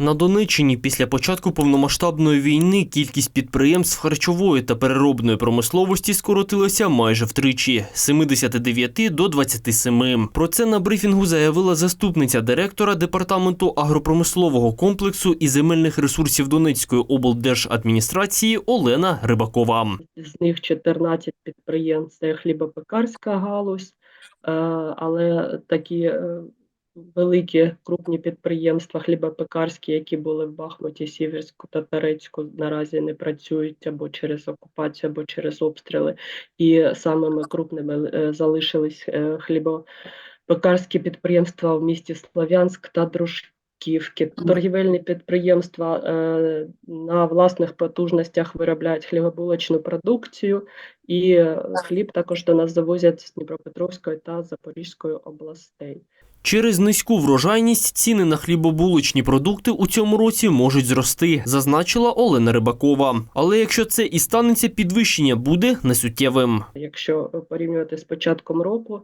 На Донеччині після початку повномасштабної війни кількість підприємств харчової та переробної промисловості скоротилася майже втричі з 79 до 27. Про це на брифінгу заявила заступниця директора департаменту агропромислового комплексу і земельних ресурсів Донецької облдержадміністрації Олена Рибакова. з них 14 підприємств це хлібопекарська галузь, е, але такі е, великі крупні підприємства хлібопекарські, які були в Бахмуті, Сіверську та Тарецьку, наразі не працюють або через окупацію, або через обстріли. І самими крупними е, залишились е, хлібопекарські підприємства в місті Слов'янськ та Дружківки. Торгівельні підприємства е, на власних потужностях виробляють хлібобулочну продукцію, і хліб також до нас завозять з Дніпропетровської та Запорізької областей. Через низьку врожайність ціни на хлібобулочні продукти у цьому році можуть зрости, зазначила Олена Рибакова. Але якщо це і станеться, підвищення буде несуттєвим. Якщо порівнювати з початком року,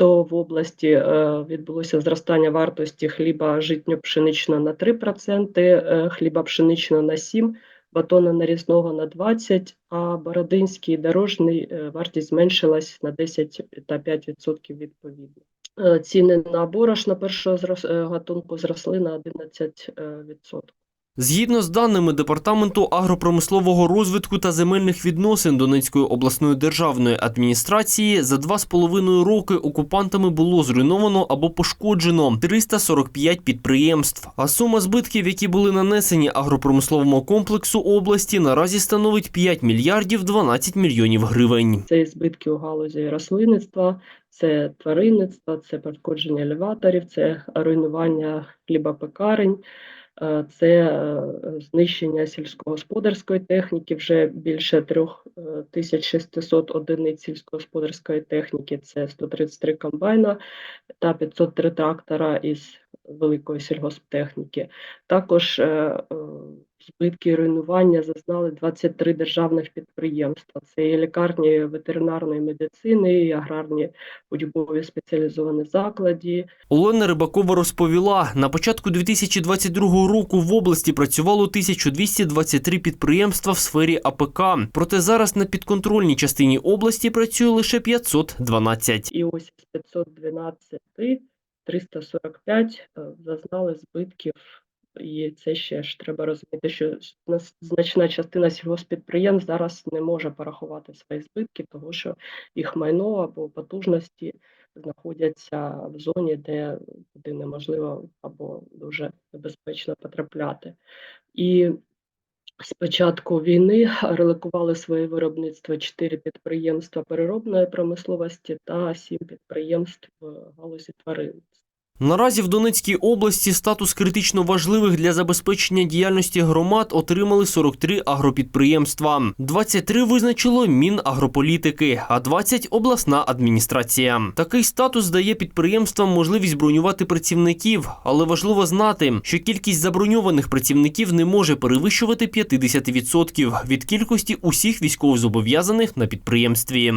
то в області е, відбулося зростання вартості хліба житньо-пшеничного на 3%, е, хліба пшеничного на 7%, батона нарізного на 20%, а бородинський і дорожний е, вартість зменшилась на 10 та 5% відповідно. Ціни на борошно першого гатунку зросли на 11%. Згідно з даними департаменту агропромислового розвитку та земельних відносин Донецької обласної державної адміністрації, за два з половиною роки окупантами було зруйновано або пошкоджено 345 підприємств. А сума збитків, які були нанесені агропромисловому комплексу області, наразі становить 5 мільярдів 12 мільйонів гривень. Це збитки у галузі рослинництва, це тваринництва, це пошкодження елеваторів, це руйнування хлібопекарень, це е, знищення сільськогосподарської техніки, вже більше е, 3600 одиниць сільськогосподарської техніки, це 133 комбайна та 503 трактора із великої сільгосптехніки. Також е, е, збитки і руйнування зазнали 23 державних підприємства. Це і лікарні ветеринарної медицини, і аграрні учбові спеціалізовані заклади, Олена Рибакова розповіла, на початку 2022 року в області працювало 1223 підприємства в сфері АПК. Проте зараз на підконтрольній частині області працює лише 512. і ось з 512 345 е, зазнали збитків. І це ще ж треба розуміти, що значна частина сільгоспідприємств зараз не може порахувати свої збитки, тому що їх майно або потужності знаходяться в зоні, де куди неможливо або дуже небезпечно потрапляти. І з початку війни релокували своє виробництво 4 підприємства переробної промисловості та 7 підприємств галузі тваринництва. Наразі в Донецькій області статус критично важливих для забезпечення діяльності громад отримали 43 агропідприємства. 23 визначило Мінагрополітики, а 20 – обласна адміністрація. Такий статус дає підприємствам можливість бронювати працівників, але важливо знати, що кількість заброньованих працівників не може перевищувати 50% від кількості усіх військовозобов'язаних на підприємстві.